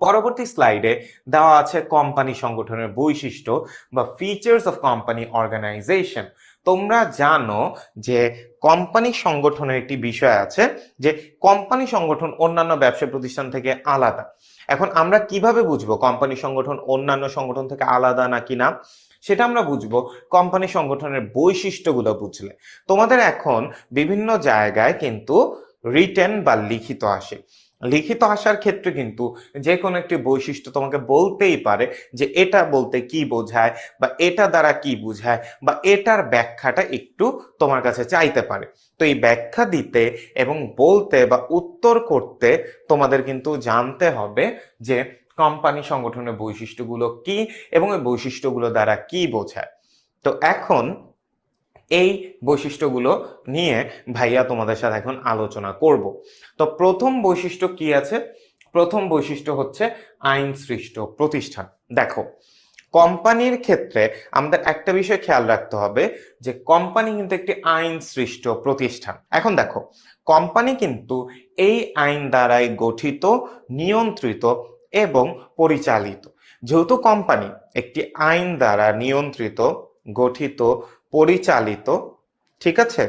পরবর্তী স্লাইডে দেওয়া আছে কোম্পানি সংগঠনের বৈশিষ্ট্য বা ফিচার্স অফ কোম্পানি অর্গানাইজেশন তোমরা জানো যে কোম্পানি সংগঠনের একটি বিষয় আছে যে কোম্পানি সংগঠন অন্যান্য ব্যবসা প্রতিষ্ঠান থেকে আলাদা। এখন আমরা কীভাবে বুঝব কোম্পানি সংগঠন অন্যান্য সংগঠন থেকে আলাদা নাকি না? সেটা আমরা বুঝব কোম্পানি সংগঠনের বৈশিষ্ট্যগুলো বুঝলে। তোমাদের এখন বিভিন্ন জায়গায় কিন্তু রিটেন বা লিখিত আসে। লিখিত আসার ক্ষেত্রে কিন্তু যে কোনো একটি বৈশিষ্ট্য তোমাকে বলতেই পারে যে এটা বলতে কি বোঝায় বা এটা দ্বারা কি বোঝায় বা এটার ব্যাখ্যাটা একটু তোমার কাছে চাইতে পারে। তো এই ব্যাখ্যা দিতে এবং বলতে বা উত্তর করতে তোমাদের কিন্তু জানতে হবে যে কোম্পানি সংগঠনের বৈশিষ্ট্যগুলো কি এবং এই বৈশিষ্ট্যগুলো দ্বারা কি বোঝায়। তো এখন এই বৈশিষ্ট্যগুলো নিয়ে ভাইয়া তোমাদের সাথে এখন আলোচনা করব। তো প্রথম বৈশিষ্ট্য কি আছে? প্রথম বৈশিষ্ট্য হচ্ছে আইন সৃষ্ট প্রতিষ্ঠান। দেখো, কোম্পানির ক্ষেত্রে আমাদের একটা বিষয় খেয়াল রাখতে হবে যে কোম্পানি কিন্তু একটি আইন সৃষ্ট প্রতিষ্ঠান। এখন দেখো, কোম্পানি কিন্তু এই আইন দ্বারাই গঠিত, নিয়ন্ত্রিত এবং পরিচালিত। যেহেতু কোম্পানি একটি আইন দ্বারা নিয়ন্ত্রিত, গঠিত পরিচালিত, ঠিক আছে?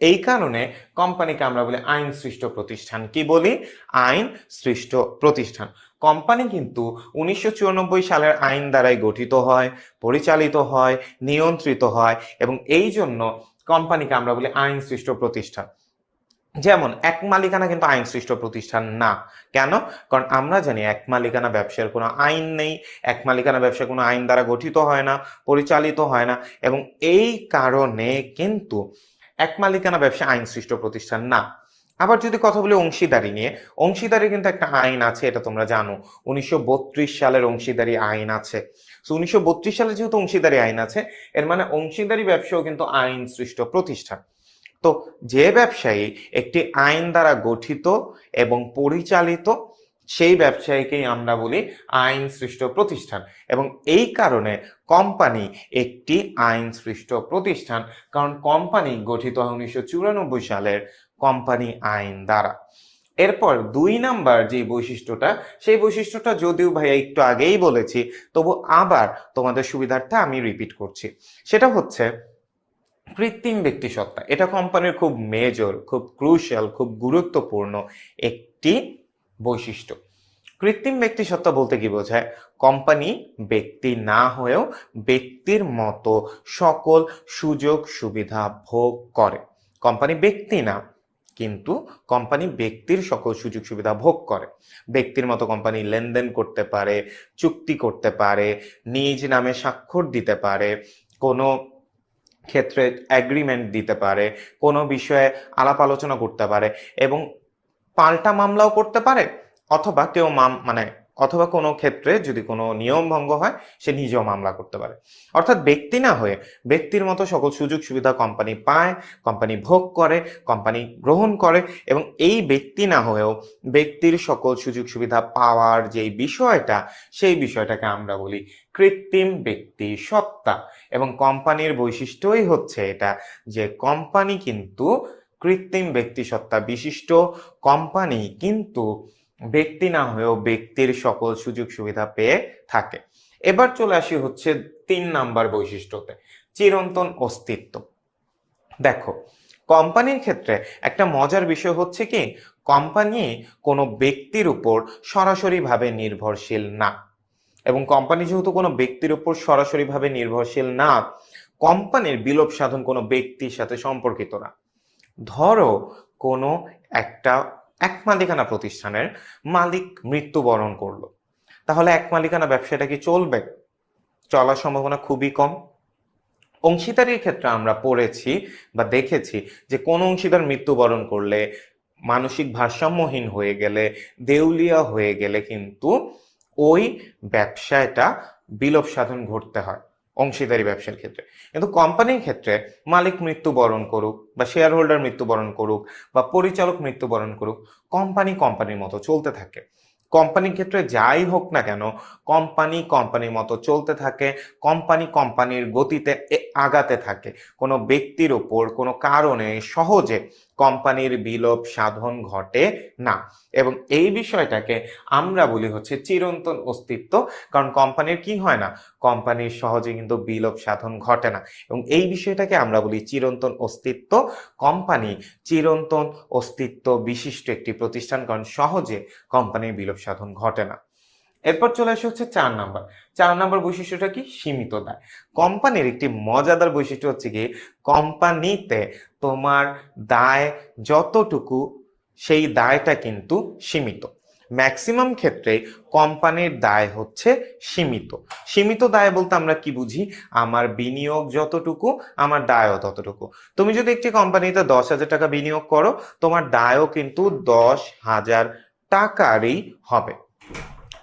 এই কারণে কোম্পানিকে আমরা বলি আইন সৃষ্ট প্রতিষ্ঠান। কি বলি? আইন সৃষ্ট প্রতিষ্ঠান। কোম্পানি কিন্তু উনিশশো চুরানব্বই সালের আইন দ্বারাই গঠিত হয়, পরিচালিত হয়, নিয়ন্ত্রিত হয় এবং এই জন্য কোম্পানিকে আমরা বলি আইন সৃষ্ট প্রতিষ্ঠান। যেমন, এক মালিকানা কিন্তু আইন সৃষ্ট প্রতিষ্ঠান না। কেন? কারণ আমরা জানি এক মালিকানা ব্যবসার কোনো আইন নেই, এক মালিকানা ব্যবসা কোনো আইন দ্বারা গঠিত হয় না, পরিচালিত হয় না এবং এই কারণে কিন্তু এক মালিকানা ব্যবসা আইন সৃষ্ট প্রতিষ্ঠান না। আবার যদি কথা বলি অংশীদারি নিয়ে, অংশীদারি কিন্তু একটা আইন আছে, এটা তোমরা জানো। উনিশশো বত্রিশ সালের অংশীদারি আইন আছে। উনিশশো বত্রিশ সালে যেহেতু অংশীদারি আইন আছে, এর মানে অংশীদারি ব্যবসাও কিন্তু আইন সৃষ্ট প্রতিষ্ঠান। তো যে ব্যবসায়ী একটি আইন দ্বারা গঠিত এবং পরিচালিত, সেই ব্যবসায়ীকেই আমরা বলি আইন সৃষ্ট প্রতিষ্ঠান। এবং এই কারণে কোম্পানি একটি আইন সৃষ্ট প্রতিষ্ঠান, কারণ কোম্পানি গঠিত হয় উনিশশো চুরানব্বই সালের কোম্পানি আইন দ্বারা। এরপর দুই নাম্বার যে বৈশিষ্ট্যটা, সেই বৈশিষ্ট্যটা যদিও ভাইয়া একটু আগেই বলেছি, তবু আবার তোমাদের সুবিধার্থে আমি রিপিট করছি। সেটা হচ্ছে কৃত্রিম ব্যক্তিসত্তা। এটা কোম্পানির খুব মেজর খুব ক্রুশিয়াল খুব গুরুত্বপূর্ণ একটি বৈশিষ্ট্য। কৃত্রিম ব্যক্তিসত্তা বলতে কি বোঝায়? কোম্পানি ব্যক্তি না হয়েও ব্যক্তির মতো সকল সুযোগ, সুবিধা ভোগ করে। কোম্পানি ব্যক্তি না, কিন্তু কোম্পানি ব্যক্তির সকল সুযোগ, সুবিধা ভোগ করে। ব্যক্তির মতো কোম্পানি লেনদেন করতে পারে, চুক্তি করতে পারে, নিজ নামে স্বাক্ষর দিতে পারে, কোনো ক্ষেত্রে অ্যাগ্রিমেন্ট দিতে পারে, কোনো বিষয়ে আলাপ আলোচনা করতে পারে এবং পাল্টা মামলাও করতে পারে অথবা কেউ মাম মানে অথবা কোনো ক্ষেত্রে যদি কোনো নিয়ম ভঙ্গ হয়, সে নিজেও মামলা করতে পারে। অর্থাৎ ব্যক্তি না হয়ে ব্যক্তির মতো সকল সুযোগ সুবিধা কোম্পানি পায় কোম্পানি ভোগ করে কোম্পানি গ্রহণ করে এবং এই ব্যক্তি না হয়েও ব্যক্তির সকল সুযোগ সুবিধা পাওয়ার যে বিষয়টা, সেই বিষয়টাকে আমরা বলি কৃত্রিম ব্যক্তি সত্তা। এবং কোম্পানির বৈশিষ্ট্যই হচ্ছে এটা যে কোম্পানি কিন্তু কৃত্রিম ব্যক্তি সত্তা বিশিষ্ট। কোম্পানি কিন্তু ব্যক্তি না হয়েও ব্যক্তির সকল সুযোগ সুবিধা পেয়ে থাকে। এবার চলে আসি হচ্ছে তিন নাম্বার বৈশিষ্ট্যতে, চিরন্তন অস্তিত্ব। দেখো, কোম্পানির ক্ষেত্রে একটা মজার বিষয় হচ্ছে কি, কোম্পানি কোনো ব্যক্তির উপর সরাসরিভাবে নির্ভরশীল না। এবং কোম্পানি যেহেতু কোনো ব্যক্তির উপর সরাসরিভাবে নির্ভরশীল না, কোম্পানির বিলোপ সাধন কোনো ব্যক্তির সাথে সম্পর্কিত না। ধরো কোনো একটা এক মালিকানা প্রতিষ্ঠানের মালিক মৃত্যুবরণ করল। তাহলে এক মালিকানা ব্যবসাটা কি চলবে? চলার সম্ভাবনা খুবই কম। অংশীদারির ক্ষেত্রে আমরা পড়েছি বা দেখেছি যে কোন অংশীদার মৃত্যুবরণ করলে মানসিক ভারসাম্যহীন হয়ে গেলে, দেউলিয়া হয়ে গেলে কিন্তু ওই ব্যবসায়টা বিলোপ সাধন ঘটতে হয়। অংশীদারি ব্যবসার ক্ষেত্রে। কিন্তু কোম্পানির ক্ষেত্রে মালিক মৃত্যুবরণ করুক বা শেয়ার হোল্ডার মৃত্যুবরণ করুক বা পরিচালক মৃত্যুবরণ করুক, কোম্পানি কোম্পানির মতো চলতে থাকে। কোম্পানির ক্ষেত্রে যাই হোক না কেন, কোম্পানি কোম্পানির মতো চলতে থাকে, কোম্পানি কোম্পানির গতিতে আগাতে থাকে। কোনো ব্যক্তির ওপর কোনো কারণে সহজে কোম্পানির বিলোপ সাধন ঘটে না। এবং এই বিষয়টাকে আমরা বলি হচ্ছে চিরন্তন অস্তিত্ব। কারণ কোম্পানির কি হয় না? কোম্পানির সহজে কিন্তু বিলোপ সাধন ঘটে না। এবং এই বিষয়টাকে আমরা বলি চিরন্তন অস্তিত্ব। কোম্পানি চিরন্তন অস্তিত্ব বিশিষ্ট একটি প্রতিষ্ঠান। কারণ সহজে কোম্পানির বিলোপ সাধন ঘটে না। এরপর চলে আসে হচ্ছে চার নাম্বার। চার নাম্বার বৈশিষ্ট্যটা কি? সীমিত দায় কোম্পানির একটি মজাদার বৈশিষ্ট্য হচ্ছে কি কোম্পানিতে তোমার দায় যতটুকু, সেই দায়টা কিন্তু সীমিত। ম্যাক্সিমাম ক্ষেত্রে কোম্পানির দায় হচ্ছে সীমিত। সীমিত দায় বলতে আমরা কি বুঝি? আমার বিনিয়োগ যতটুকু, আমার দায়ও ততটুকু। তুমি যদি একটি কোম্পানিতে দশ হাজার টাকা বিনিয়োগ করো, তোমার দায়ও কিন্তু দশ হাজার টাকারই হবে।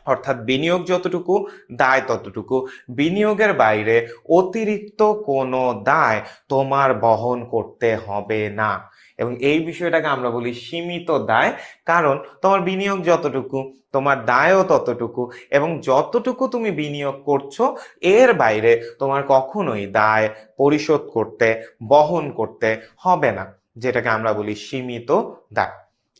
অর্থাৎ বিনিয়োগ যতটুকু, দায় ততটুকু। বিনিয়োগের বাইরে অতিরিক্ত কোনো দায় তোমার বহন করতে হবে না। এবং এই বিষয়টাকে আমরা বলি সীমিত দায়। কারণ তোমার বিনিয়োগ যতটুকু, তোমার দায়ও ততটুকু এবং যতটুকু তুমি বিনিয়োগ করছ, এর বাইরে তোমার কখনোই দায় পরিশোধ করতে, বহন করতে হবে না। যেটাকে আমরা বলি সীমিত দায়।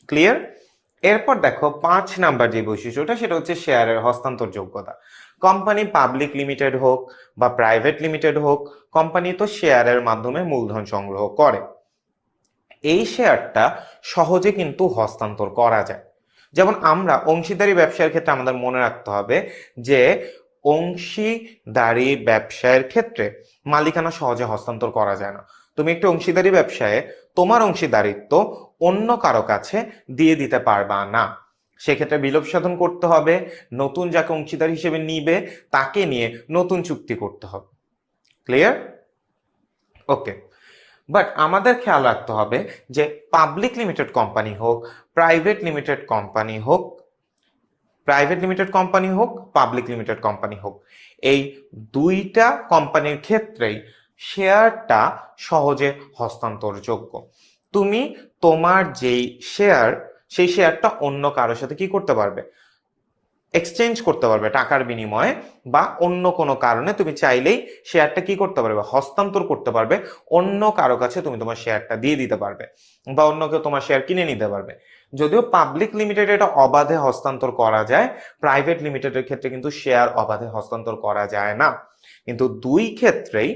ক্লিয়ার? এরপর দেখো পাঁচ নাম্বার যে বৈশিষ্ট্যটা, সেটা হচ্ছে শেয়ারের হস্তান্তর যোগ্যতা কোম্পানি পাবলিক লিমিটেড হোক বা প্রাইভেট লিমিটেড হোক, কোম্পানি তো শেয়ারের মাধ্যমে মূলধন সংগ্রহ করে। এই শেয়ারটা সহজে কিন্তু হস্তান্তর করা যায়। যেমন আমরা অংশীদারি ব্যবসার ক্ষেত্রে আমাদের মনে রাখতে হবে যে অংশীদারি ব্যবসায়ের ক্ষেত্রে মালিকানা সহজে হস্তান্তর করা যায় না। তুমি একটি অংশীদারি ব্যবসায়ে তোমার অংশীদারিত্ব অন্য কারও কাছে দিয়ে দিতে পারবা না। সেক্ষেত্রে বিলোপ সাধন করতে হবে, নতুন যাকে অংশীদার হিসেবে নিবে, তাকে নিয়ে নতুন চুক্তি করতে হবে। ক্লিয়ার ওকে বাট আমাদের খেয়াল রাখতে হবে যে পাবলিক লিমিটেড কোম্পানি হোক প্রাইভেট লিমিটেড কোম্পানি হোক প্রাইভেট লিমিটেড কোম্পানি হোক পাবলিক লিমিটেড কোম্পানি হোক, এই দুইটা কোম্পানির ক্ষেত্রেই শেয়ারটা সহজে হস্তান্তরযোগ্য। তুমি তোমার যেই শেয়ার সেই শেয়ারটা অন্য কারোর সাথে কি করতে পারবে? এক্সচেঞ্জ করতে পারবে টাকার বিনিময়ে বা অন্য কোনো কারণে তুমি চাইলেই শেয়ারটা কি করতে পারবে? হস্তান্তর করতে পারবে, অন্য কারও কাছে তুমি তোমার শেয়ারটা দিয়ে দিতে পারবে বা অন্য কেউ তোমার শেয়ার কিনে নিতে পারবে। যদিও পাবলিক লিমিটেড এটা অবাধে হস্তান্তর করা যায় প্রাইভেট লিমিটেডের ক্ষেত্রে কিন্তু শেয়ার অবাধে হস্তান্তর করা যায় না। কিন্তু দুই ক্ষেত্রেই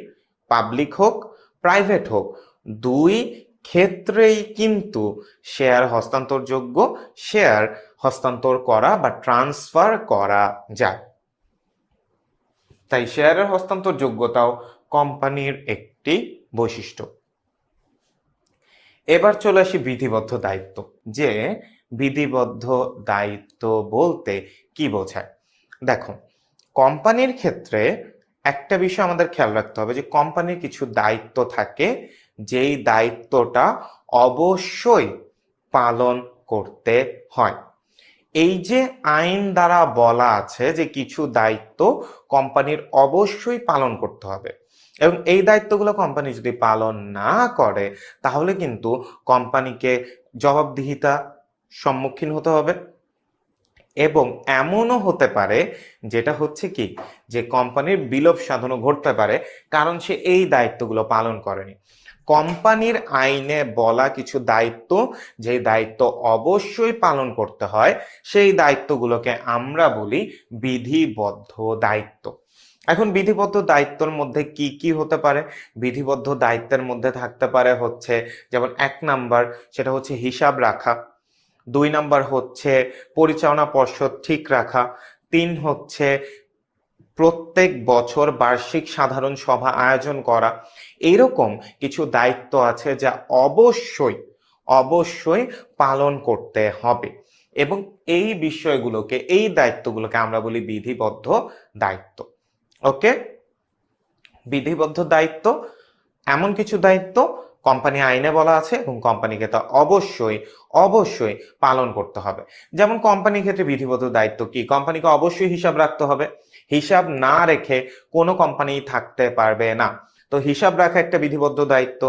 পাবলিক হোক প্রাইভেট হোক, দুই ক্ষেত্রেই কিন্তু শেয়ার হস্তান্তরযোগ্য শেয়ার হস্তান্তর করা বা ট্রান্সফার করা যায়। তাই শেয়ারের হস্তান্তর যোগ্যতাও কোম্পানির একটি বৈশিষ্ট্য। এবার চলে আসি বিধিবদ্ধ দায়িত্ব, যে বিধিবদ্ধ দায়িত্ব বলতে কি বোঝায়? দেখো কোম্পানির ক্ষেত্রে একটা বিষয় আমাদের খেয়াল রাখতে হবে যে কোম্পানির কিছু দায়িত্ব থাকে যেই দায়িত্বটা অবশ্যই পালন করতে হয়। এই যে আইন দ্বারা বলা আছে যে কিছু দায়িত্ব কোম্পানির অবশ্যই পালন করতে হবে এবং এই দায়িত্বগুলো কোম্পানি যদি পালন না করে, তাহলে কিন্তু কোম্পানিকে জবাবদিহিতা সম্মুখীন হতে হবে এবং এমনও হতে পারে যেটা হচ্ছে কি, যে কোম্পানির বিলোপ সাধনও ঘটতে পারে কারণ সে এই দায়িত্বগুলো পালন করেনি। কোম্পানির আইনে বলা কিছু দায়িত্ব যে দায়িত্ব অবশ্যই পালন করতে হয়, সেই দায়িত্বগুলোকে আমরা বলি বিধিবদ্ধ দায়িত্ব। এখন বিধিবদ্ধ দায়িত্বের মধ্যে কি কি হতে পারে? বিধিবদ্ধ দায়িত্বের মধ্যে থাকতে পারে হচ্ছে, যেমন এক নাম্বার সেটা হচ্ছে হিসাব রাখা, দুই নাম্বার হচ্ছে পরিচালনা পর্ষদ ঠিক রাখা, তিন হচ্ছে প্রত্যেক বছর বার্ষিক সাধারণ সভা আয়োজন করা। এরকম কিছু দায়িত্ব আছে যা অবশ্যই অবশ্যই পালন করতে হবে। এবং এই বিষয়গুলোকে, এই দায়িত্বগুলোকে আমরা বলি বিধিবদ্ধ দায়িত্ব। ওকে? বিধিবদ্ধ দায়িত্ব, এমন কিছু দায়িত্ব কোম্পানি আইনে বলা আছে এবং কোম্পানিকে তা অবশ্যই অবশ্যই পালন করতে হবে। যেমন কোম্পানির ক্ষেত্রে বিধিবদ্ধ দায়িত্ব কি? কোম্পানিকে অবশ্যই হিসাব রাখতে হবে। হিসাব না রেখে কোনো কোম্পানি থাকতে পারবে না। তো হিসাব রাখা একটা বিধিবদ্ধ দায়িত্ব।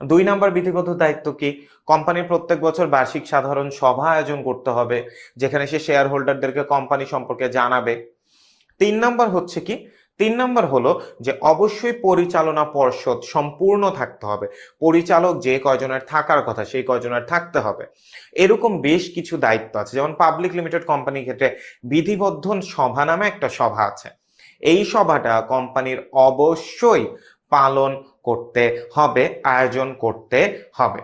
দুই নম্বর বিধিবদ্ধ দায়িত্ব কি? কোম্পানির প্রত্যেক বছর বার্ষিক সাধারণ সভা আয়োজন করতে হবে, যেখানে সে শেয়ার হোল্ডারদেরকে কোম্পানি সম্পর্কে জানাবে। তিন নম্বর হচ্ছে কি? তিন নম্বর হলো যে অবশ্যই পরিচালনা পর্ষদ সম্পূর্ণ থাকতে হবে। পরিচালক যে কয়জনের থাকার কথা সেই কয়জনের থাকতে হবে। এরকম বেশ কিছু দায়িত্ব আছে, যেমন পাবলিক লিমিটেড কোম্পানির ক্ষেত্রে বিধিবদ্ধ সভা নামে একটা সভা আছে। এই সভাটা কোম্পানির অবশ্যই পালন করতে হবে, আয়োজন করতে হবে।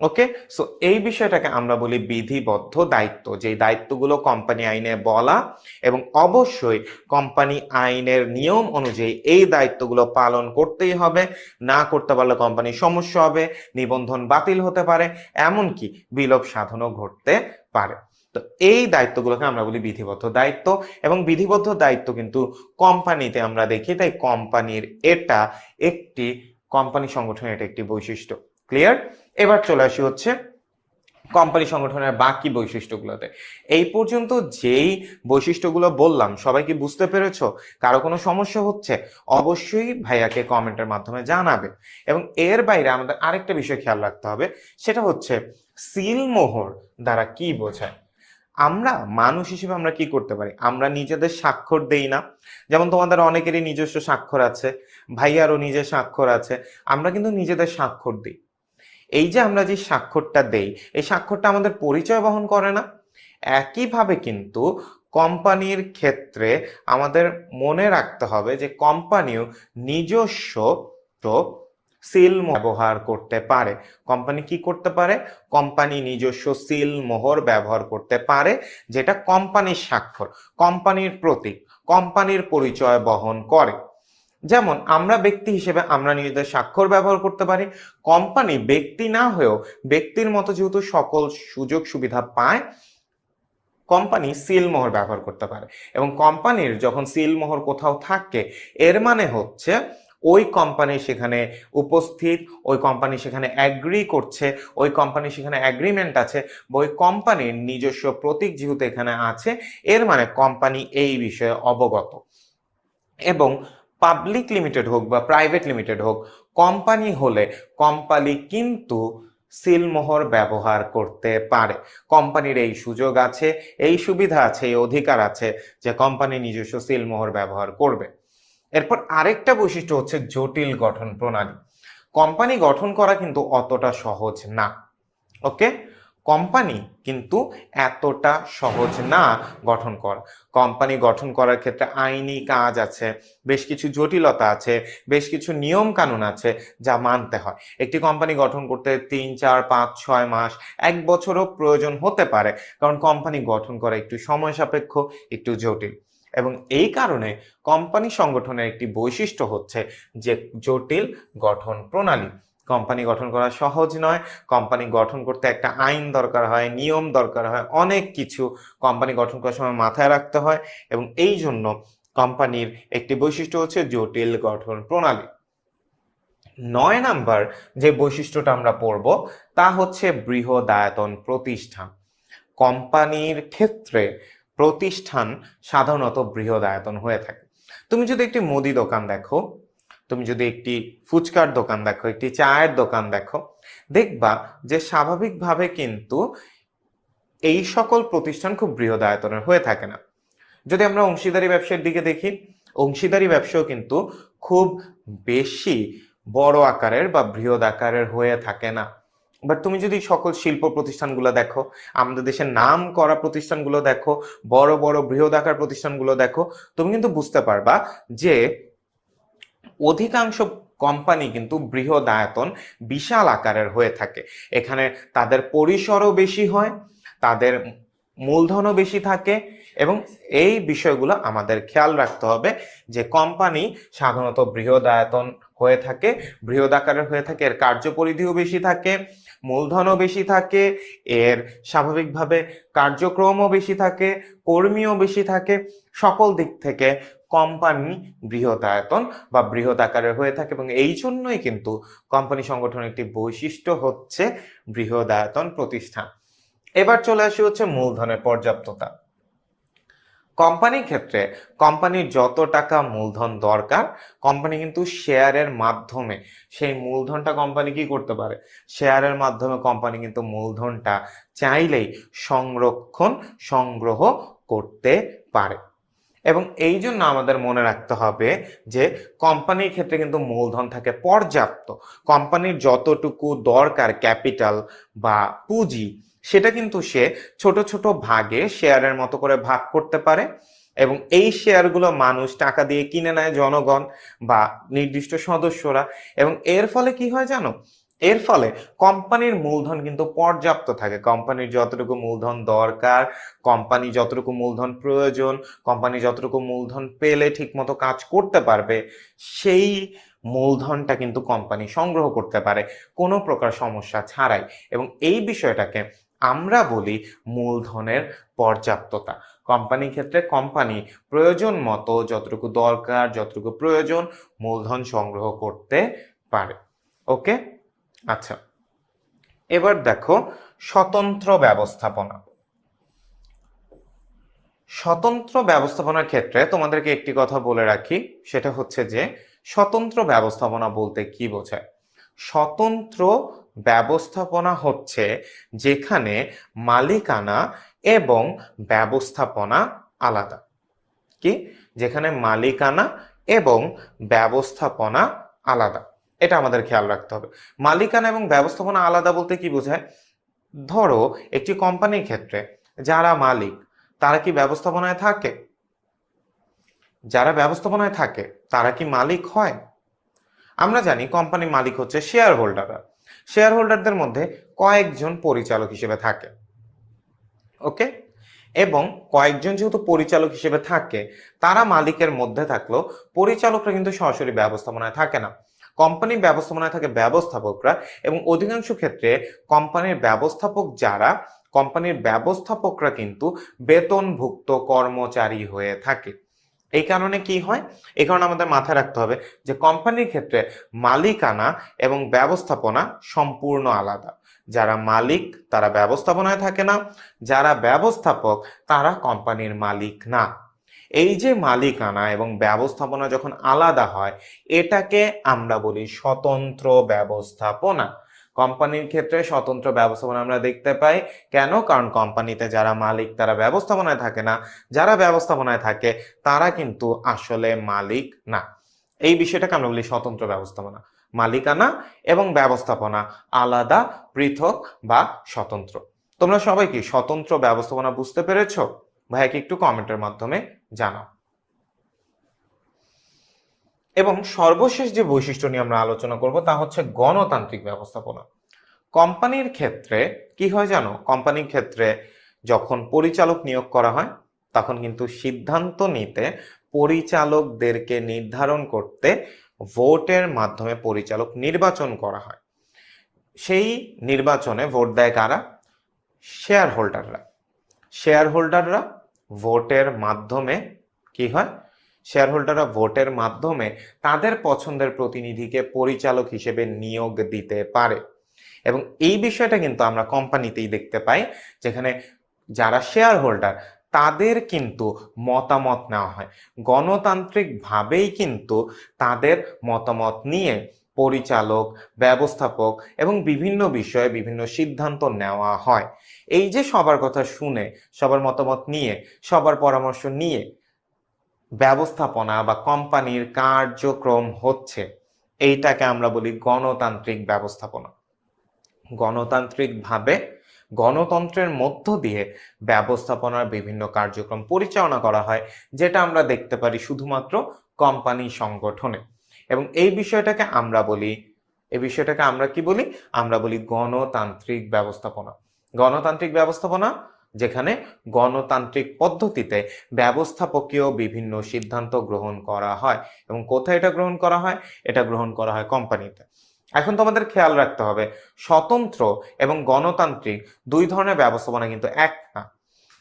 ওকে সো এই বিষয়টাকে আমরা বলি বিধিবদ্ধ দায়িত্ব। যে দায়িত্বগুলো কোম্পানি আইনে বলা এবং অবশ্যই কোম্পানি আইনের নিয়ম অনুযায়ী এই দায়িত্বগুলো পালন করতেই হবে। না করতে পারলে কোম্পানির সমস্যা হবে, নিবন্ধন বাতিল হতে পারে, এমনকি বিলোপ সাধনও ঘটতে পারে। তো এই দায়িত্বগুলোকে আমরা বলি বিধিবদ্ধ দায়িত্ব এবং বিধিবদ্ধ দায়িত্ব কিন্তু কোম্পানিতে আমরা দেখি, তাই কোম্পানির এটা একটি কোম্পানি সংগঠনের এটা একটি বৈশিষ্ট্য। ক্লিয়ার এবার চলে আসি হচ্ছে কোম্পানি সংগঠনের বাকি বৈশিষ্ট্যগুলোতে। এই পর্যন্ত যেই বৈশিষ্ট্যগুলো বললাম, সবাই কি বুঝতে পেরেছ? কারও কোনো সমস্যা হচ্ছে? অবশ্যই ভাইয়াকে কমেন্টের মাধ্যমে জানাবে। এবং এর বাইরে আমাদের আরেকটা বিষয় খেয়াল রাখতে হবে, সেটা হচ্ছে সিলমোহর দ্বারা কি বোঝায়? আমরা মানুষ হিসেবে আমরা কি করতে পারি? আমরা নিজেদের স্বাক্ষর দেই না। যেমন তোমাদের অনেকেরই নিজস্ব স্বাক্ষর আছে, ভাইয়ারও নিজের স্বাক্ষর আছে। আমরা কিন্তু নিজেদের স্বাক্ষর দিই। এই যে আমরা যে স্বাক্ষরটা দেই, এই স্বাক্ষরটা আমাদের পরিচয় বহন করে না? একইভাবে কিন্তু কোম্পানির ক্ষেত্রে আমাদের মনে রাখতে হবে যে কোম্পানিও নিজস্ব সিল ব্যবহার করতে পারে। কোম্পানি কি করতে পারে? কোম্পানি নিজস্ব সিল মোহর ব্যবহার করতে পারে, যেটা কোম্পানির স্বাক্ষর, কোম্পানির প্রতীক, কোম্পানির পরিচয় বহন করে। যেমন আমরা ব্যক্তি হিসেবে আমরা নিজেদের স্বাক্ষর ব্যবহার করতে পারি, কোম্পানি ব্যক্তি না হয়েও ব্যক্তির মতো যেহেতু সকল সুযোগ সুবিধা পায়, কোম্পানি সিল মোহর ব্যবহার করতে পারে। এবং কোম্পানির যখন সিল মোহর কোথাও থাকে, এর মানে হচ্ছে ওই কোম্পানি সেখানে উপস্থিত, ওই কোম্পানি সেখানে অ্যাগ্রি করছে, ওই কোম্পানি সেখানে অ্যাগ্রিমেন্ট আছে, বা ওই কোম্পানির নিজস্ব প্রতীক যেহেতু এখানে আছে, এর মানে কোম্পানি এই বিষয়ে অবগত। এবং পাবলিক লিমিটেড হোক বা প্রাইভেট লিমিটেড হোক কোম্পানি হলে কোম্পানি কিন্তু সিলমোহর ব্যবহার করতে পারে। কোম্পানির এই সুযোগ আছে, এই সুবিধা আছে, এই অধিকার আছে যে কোম্পানি নিজস্ব সিলমোহর ব্যবহার করবে। এরপর আরেকটা বৈশিষ্ট্য হচ্ছে জটিল গঠন প্রণালী। কোম্পানি গঠন করা কিন্তু অতটা সহজ না। ওকে কোম্পানি কিন্তু এতটা সহজ না গঠন কর। কোম্পানি গঠন করার ক্ষেত্রে আইনি কাজ আছে, বেশ কিছু জটিলতা আছে, বেশ কিছু নিয়ম কানুন আছে যা মানতে হয়। একটি কোম্পানি গঠন করতে তিন, চার, পাঁচ, ছয় মাস, এক বছরও প্রয়োজন হতে পারে, কারণ কোম্পানি গঠন করা একটু সময় সাপেক্ষ, একটু জটিল। এবং এই কারণে কোম্পানি সংগঠনের একটি বৈশিষ্ট্য হচ্ছে যে জটিল গঠন প্রণালী। কোম্পানি গঠন করা সহজ নয়। কোম্পানি গঠন করতে একটা আইন দরকার হয়, নিয়ম দরকার হয়, অনেক কিছু কোম্পানি গঠন করার সময় মাথায় রাখতে হয় এবং এই জন্য কোম্পানির একটি বৈশিষ্ট্য হচ্ছে জটিল গঠন প্রণালী। নয় নাম্বার যে বৈশিষ্ট্যটা আমরা পড়ব, তা হচ্ছে বৃহদায়তন প্রতিষ্ঠান। কোম্পানির ক্ষেত্রে প্রতিষ্ঠান সাধারণত বৃহদায়তন হয়ে থাকে। তুমি যদি একটি মুদি দোকান দেখো তুমি যদি একটি ফুচকার দোকান দেখো, একটি চায়ের দোকান দেখো, দেখবা যে স্বাভাবিকভাবে কিন্তু এই সকল প্রতিষ্ঠান খুব বৃহদায়তনের হয়ে থাকে না। যদি আমরা অংশীদারি ব্যবসার দিকে দেখি, অংশীদারি ব্যবসাও কিন্তু খুব বেশি বড় আকারের বা বৃহৎ আকারের হয়ে থাকে না। বাট তুমি যদি সকল শিল্প প্রতিষ্ঠানগুলো দেখো, আমাদের দেশের নাম করা প্রতিষ্ঠানগুলো দেখো, বড় বড় বৃহৎ আকার প্রতিষ্ঠানগুলো দেখো, তুমি কিন্তু বুঝতে পারবা যে অধিকাংশ কোম্পানি কিন্তু বৃহৎ আয়তন বিশাল আকারের হয়ে থাকে। এখানে তাদের পরিসরও বেশি হয়, তাদের মূলধনও বেশি থাকে এবং এই বিষয়গুলো আমাদের খেয়াল রাখতে হবে যে কোম্পানি সাধারণত বৃহৎ আয়তন হয়ে থাকে, বৃহৎ আকারের হয়ে থাকে, এর কার্যপরিধিও বেশি থাকে, মূলধনও বেশি থাকে, এর স্বাভাবিকভাবে কার্যক্রমও বেশি থাকে, কর্মীও বেশি থাকে, সকল দিক থেকে কোম্পানি বৃহদায়তন বা বৃহৎ আকারের হয়ে থাকে এবং এই জন্যই কিন্তু কোম্পানি সংগঠনের একটি বৈশিষ্ট্য হচ্ছে বৃহদায়তন প্রতিষ্ঠান। এবার চলে আসি হচ্ছে মূলধনের পর্যাপ্ততা। কোম্পানির ক্ষেত্রে কোম্পানির যত টাকা মূলধন দরকার কোম্পানি কিন্তু শেয়ারের মাধ্যমে, সেই মূলধনটা কোম্পানি কি করতে পারে? শেয়ারের মাধ্যমে কোম্পানি কিন্তু মূলধনটা চাইলেই সংরক্ষণ, সংগ্রহ করতে পারে। এবং এই জন্য আমাদের মনে রাখতে হবে যে কোম্পানির ক্ষেত্রে কিন্তু মূলধন থাকে পর্যাপ্ত। কোম্পানির যতটুকু দরকার ক্যাপিটাল বা পুঁজি, সেটা কিন্তু সে ছোট ছোট ভাগে শেয়ারের মতো করে ভাগ করতে পারে এবং এই শেয়ারগুলো মানুষ টাকা দিয়ে কিনে নেয় জনগণ বা নির্দিষ্ট সদস্যরা এবং এর ফলে কি হয় জানো? এর ফলে কোম্পানির মূলধন কিন্তু পর্যাপ্ত থাকে। কোম্পানির যতটুকু মূলধন দরকার, কোম্পানি যতটুকু মূলধন প্রয়োজন, কোম্পানি যতটুকু মূলধন পেলে ঠিকমতো কাজ করতে পারবে, সেই মূলধনটা কিন্তু কোম্পানি সংগ্রহ করতে পারে। কোনো প্রকার সমস্যা ছাড়াই। এবং এই বিষয়টাকে আমরা বলি মূলধনের পর্যাপ্ততা। কোম্পানির ক্ষেত্রে কোম্পানি প্রয়োজন মতো যতটুকু দরকার, যতটুকু প্রয়োজন মূলধন সংগ্রহ করতে পারে। ওকে? আচ্ছা। এবার দেখো স্বতন্ত্র ব্যবস্থাপনা। স্বতন্ত্র ব্যবস্থাপনার ক্ষেত্রে তোমাদেরকে একটি কথা বলে রাখি, সেটা হচ্ছে যে স্বতন্ত্র ব্যবস্থাপনা বলতে কি বোঝায়? স্বতন্ত্র ব্যবস্থাপনা হচ্ছে যেখানে মালিকানা এবং ব্যবস্থাপনা আলাদা। কি? যেখানে মালিকানা এবং ব্যবস্থাপনা আলাদা। এটা আমাদের খেয়াল রাখতে হবে। মালিকানা এবং ব্যবস্থাপনা আলাদা বলতে কি বোঝায়? ধরো, একটি কোম্পানির ক্ষেত্রে যারা মালিক, তারা কি ব্যবস্থাপনায় থাকে? যারা ব্যবস্থাপনায় থাকে, তারা কি মালিক হয়? আমরা জানি কোম্পানির মালিক হচ্ছে শেয়ার হোল্ডাররা শেয়ার হোল্ডারদের মধ্যে কয়েকজন পরিচালক হিসেবে থাকে। ওকে? এবং কয়েকজন যেহেতু পরিচালক হিসেবে থাকে, তারা মালিকের মধ্যে থাকলেও পরিচালকরা কিন্তু সরাসরি ব্যবস্থাপনায় থাকে না। কোম্পানির ব্যবস্থাপনায় থাকে ব্যবস্থাপকরা এবং অধিকাংশ ক্ষেত্রে কোম্পানির ব্যবস্থাপক যারা, কোম্পানির ব্যবস্থাপকরা কিন্তু বেতনভুক্ত কর্মচারী হয়ে থাকে। এই কারণে কি হয়? এই কারণে আমাদের মাথায় রাখতে হবে যে কোম্পানির ক্ষেত্রে মালিকানা এবং ব্যবস্থাপনা সম্পূর্ণ আলাদা। যারা মালিক, তারা ব্যবস্থাপনায় থাকে না, যারা ব্যবস্থাপক, তারা কোম্পানির মালিক না। এই যে মালিকানা এবং ব্যবস্থাপনা যখন আলাদা হয়, এটাকে আমরা বলি স্বতন্ত্র ব্যবস্থাপনা। কোম্পানির ক্ষেত্রে স্বতন্ত্র ব্যবস্থাপনা আমরা দেখতে পাই। কেন? কারণ কোম্পানিতে যারা মালিক, তারা ব্যবস্থাপনায় থাকে না। যারা ব্যবস্থাপনায় থাকে, তারা কিন্তু আসলে মালিক না। এই বিষয়টাকে আমরা বলি স্বতন্ত্র ব্যবস্থাপনা। মালিকানা এবং ব্যবস্থাপনা আলাদা, পৃথক বা স্বতন্ত্র। তোমরা সবাই কি স্বতন্ত্র ব্যবস্থাপনা বুঝতে পেরেছ? ভাইয়াকে একটু কমেন্টের মাধ্যমে জানাও। এবং সর্বশেষ যে বৈশিষ্ট্য নিয়ে আমরা আলোচনা করব তা হচ্ছে গণতান্ত্রিক ব্যবস্থাপনা। কোম্পানির ক্ষেত্রে কি হয় জানো? কোম্পানির ক্ষেত্রে যখন পরিচালক নিয়োগ করা হয়, তখন কিন্তু সিদ্ধান্ত নিতে পরিচালকদেরকে নির্ধারণ করতে ভোটের মাধ্যমে পরিচালক নির্বাচন করা হয়। সেই নির্বাচনে ভোট দেয় কারা? শেয়ার হোল্ডাররা শেয়ার হোল্ডাররা ভোটের মাধ্যমে কি হয়? শেয়ার হোল্ডাররা ভোটের মাধ্যমে তাদের পছন্দের প্রতিনিধিকে পরিচালক হিসেবে নিয়োগ দিতে পারে। এবং এই বিষয়টা কিন্তু আমরা কোম্পানিতেই দেখতে পাই, যেখানে যারা শেয়ার হোল্ডার তাদের কিন্তু মতামত নেওয়া হয়। গণতান্ত্রিকভাবেই কিন্তু তাদের মতামত নিয়ে পরিচালক, ব্যবস্থাপক এবং বিভিন্ন বিষয়ে বিভিন্ন সিদ্ধান্ত নেওয়া হয়। এই যে সবার কথা শুনে, সবার মতামত নিয়ে, সবার পরামর্শ নিয়ে ব্যবস্থাপনা বা কোম্পানির কার্যক্রম হচ্ছে, এইটাকে আমরা বলি গণতান্ত্রিক ব্যবস্থাপনা। গণতান্ত্রিকভাবে গণতন্ত্রের মধ্য দিয়ে ব্যবস্থাপনার বিভিন্ন কার্যক্রম পরিচালনা করা হয়, যেটা আমরা দেখতে পারি শুধুমাত্র কোম্পানি সংগঠনে। এবং এই বিষয়টাকে আমরা বলি, এই বিষয়টাকে আমরা কি বলি? আমরা বলি গণতান্ত্রিক ব্যবস্থাপনা। গণতান্ত্রিক ব্যবস্থাপনা, যেখানে গণতান্ত্রিক পদ্ধতিতে ব্যবস্থাপকীয় বিভিন্ন সিদ্ধান্ত গ্রহণ করা হয়। এবং কোথায় এটা গ্রহণ করা হয়? এটা গ্রহণ করা হয় কোম্পানিতে। এখন তোমাদের খেয়াল রাখতে হবে, স্বতন্ত্র এবং গণতান্ত্রিক দুই ধরনের ব্যবস্থাপনা কিন্তু এক না।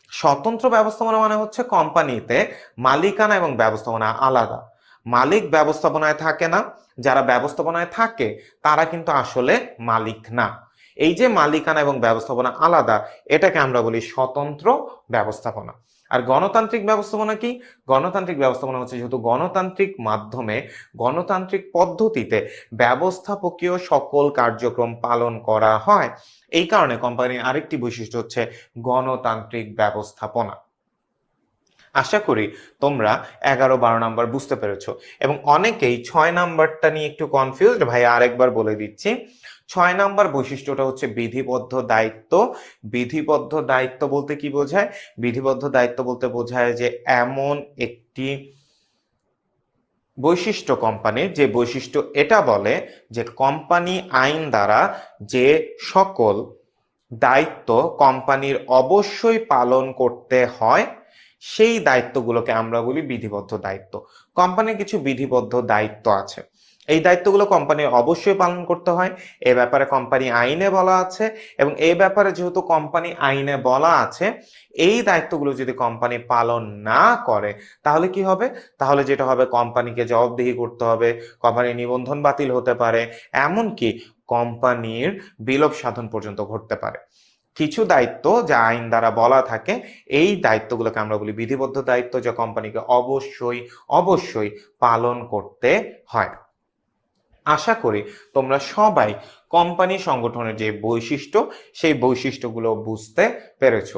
স্বতন্ত্র ব্যবস্থাপনা মানে হচ্ছে কোম্পানিতে মালিকানা এবং ব্যবস্থাপনা আলাদা। মালিক ব্যবস্থাপনায় থাকে না, যারা ব্যবস্থাপনায় থাকে, তারা কিন্তু আসলে মালিক না। এই যে মালিকানা এবং ব্যবস্থাপনা আলাদা, এটাকে আমরা বলি স্বতন্ত্র ব্যবস্থাপনা। আর গণতান্ত্রিক ব্যবস্থাপনা কি? গণতান্ত্রিক ব্যবস্থাপনা হচ্ছে যেহেতু গণতান্ত্রিক মাধ্যমে, গণতান্ত্রিক পদ্ধতিতে ব্যবস্থাপকীয় সকল কার্যক্রম পালন করা হয়। এই কারণে কোম্পানির আরেকটি বৈশিষ্ট্য হচ্ছে গণতান্ত্রিক ব্যবস্থাপনা। আশা করি তোমরা এগারো বারো নাম্বার বুঝতে পেরেছ। এবং অনেকেই ছয় নাম্বারটা নিয়ে একটু কনফিউজড ভাই আরেকবার বলে দিচ্ছি। ছয় নাম্বার বৈশিষ্ট্যটা হচ্ছে বিধিবদ্ধ দায়িত্ব। বিধিবদ্ধ দায়িত্ব বলতে কি বোঝায়? বিধিবদ্ধ দায়িত্ব বলতে বোঝায় যে এমন একটি বৈশিষ্ট্য কোম্পানির যে বৈশিষ্ট্য এটা বলে যে কোম্পানি আইন দ্বারা যে সকল দায়িত্ব কোম্পানির অবশ্যই পালন করতে হয়, সেই দায়িত্বগুলোকে আমরা বলি বিধিবদ্ধ দায়িত্ব। কোম্পানির কিছু বিধিবদ্ধ দায়িত্ব আছে। এই দায়িত্বগুলো কোম্পানির অবশ্যই পালন করতে হয়। এ ব্যাপারে কোম্পানি আইনে বলা আছে এবং এই ব্যাপারে যেহেতু কোম্পানি আইনে বলা আছে, এই দায়িত্বগুলো যদি কোম্পানি পালন না করে, তাহলে কি হবে? তাহলে যেটা হবে কোম্পানিকে জবাবদিহি করতে হবে কোম্পানির নিবন্ধন বাতিল হতে পারে, এমনকি কোম্পানির বিলোপ সাধন পর্যন্ত ঘটতে পারে। কিছু দায়িত্ব যা আইন দ্বারা বলা থাকে, এই দায়িত্বগুলোকে আমরা বলি বিধিবদ্ধ দায়িত্ব, যা কোম্পানিকে অবশ্যই অবশ্যই পালন করতে হয়। আশা করি তোমরা সবাই কোম্পানি সংগঠনের যে বৈশিষ্ট্য সেই বৈশিষ্ট্যগুলো বুঝতে পেরেছ।